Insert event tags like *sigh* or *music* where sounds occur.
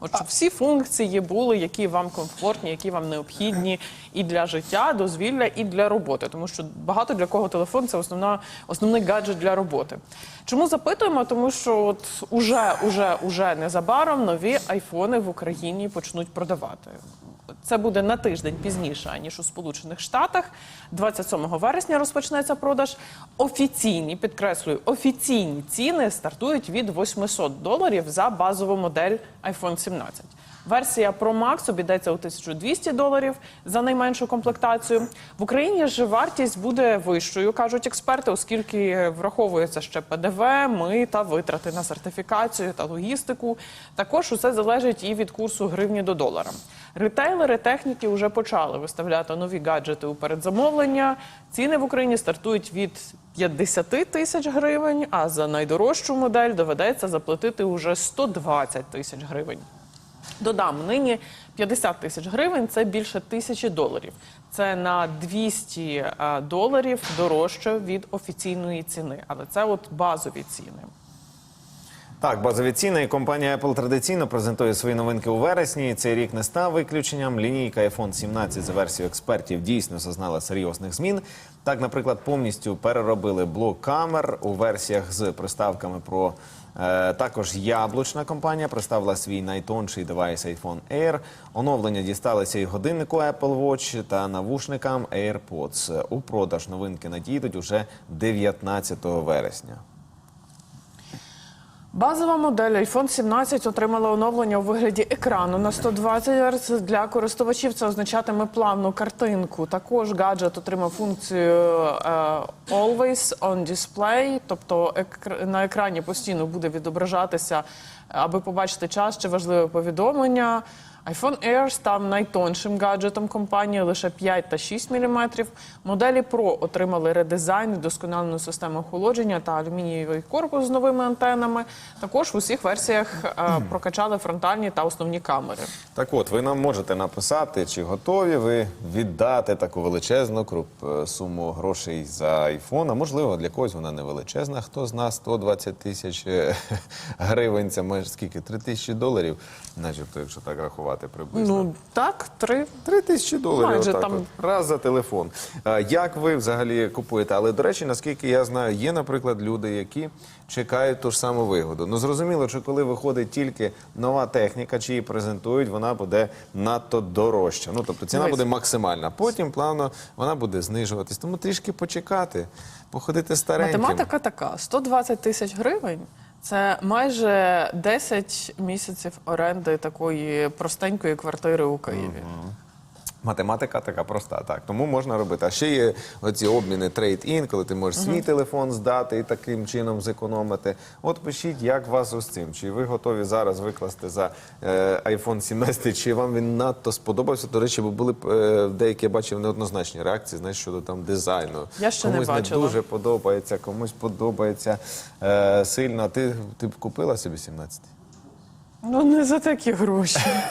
От всі функції були, які вам комфортні, які вам необхідні і для життя, дозвілля, і для роботи. Тому що багато для кого телефон це основна основний гаджет для роботи. Чому запитуємо? Тому що от уже, уже, уже незабаром нові айфони в Україні почнуть продавати. Це буде на тиждень пізніше ніж у Сполучених Штатах. 27 вересня розпочнеться продаж. Офіційні підкреслюю, офіційні ціни стартують від 800 доларів за базову модель iPhone 17. Версія Pro Max обійдеться у 1200 доларів за найменшу комплектацію. В Україні ж вартість буде вищою, кажуть експерти, оскільки враховується ще ПДВ, ми та витрати на сертифікацію та логістику. Також усе залежить і від курсу гривні до долара. Ретейлери техніки вже почали виставляти нові гаджети у передзамовлення. Ціни в Україні стартують від 50 тисяч гривень, а за найдорожчу модель доведеться заплатити уже 120 тисяч гривень. Додам, нині 50 тисяч гривень це більше тисячі доларів. Це на 200 е, доларів дорожче від офіційної ціни, але це от базові ціни. Так, базові ціни. Компанія Apple традиційно презентує свої новинки у вересні. Цей рік не став виключенням. Лінійка iPhone 17 за версією експертів дійсно зазнала серйозних змін. Так, наприклад, повністю переробили блок камер у версіях з приставками Pro. Е, Також яблучна компанія представила свій найтонший девайс iPhone Air. Оновлення дісталися і годиннику Apple Watch та навушникам AirPods. У продаж новинки надійдуть уже 19 вересня. Базова модель iPhone 17 отримала оновлення у вигляді екрану на 120 Гц. Для користувачів це означатиме плавну картинку. Також гаджет отримав функцію е, Always on Display, тобто на екрані постійно буде відображатися, аби побачити час чи важливе повідомлення. iPhone Air став найтоншим гаджетом компанії лише 5 та 6 мм. Моделі Pro отримали редизайн, вдосконалену систему охолодження та алюмінієвий корпус з новими антенами. Також в усіх версіях е, прокачали фронтальні та основні камери. Так от, ви нам можете написати, чи готові ви віддати таку величезну круп- е, суму грошей за айфон. А можливо, для когось вона не величезна. Хто з нас 120 тисяч е, *laughs* гривень, це майже скільки? 3 тисячі доларів, начебто, якщо так рахувати приблизно. Ну так, три. Три тисячі доларів Майже отак там. от, раз за телефон. А, Як ви взагалі купуєте? Але до речі, наскільки я знаю, є, наприклад, люди, які чекають ту ж саму вигоду. Ну зрозуміло, що коли виходить тільки нова техніка, чи її презентують, вона буде надто дорожча. Ну тобто ціна буде максимальна. Потім плавно вона буде знижуватись. Тому трішки почекати, походити стареньким. Математика така: 120 тисяч гривень. Це майже 10 місяців оренди такої простенької квартири у Києві. Математика така проста, так. Тому можна робити. А ще є оці обміни трейд-ін, коли ти можеш свій телефон здати і таким чином зекономити. От пишіть, як вас ось цим. Чи ви готові зараз викласти за е, iPhone 17, чи вам він надто сподобався? До речі, бо були б е, деякі я бачив неоднозначні реакції, знаєш, щодо там дизайну. Я ще не комусь бачила. дуже подобається, комусь подобається е, сильно. Ти, ти б купила собі 17? Ну не за такі гроші. *laughs*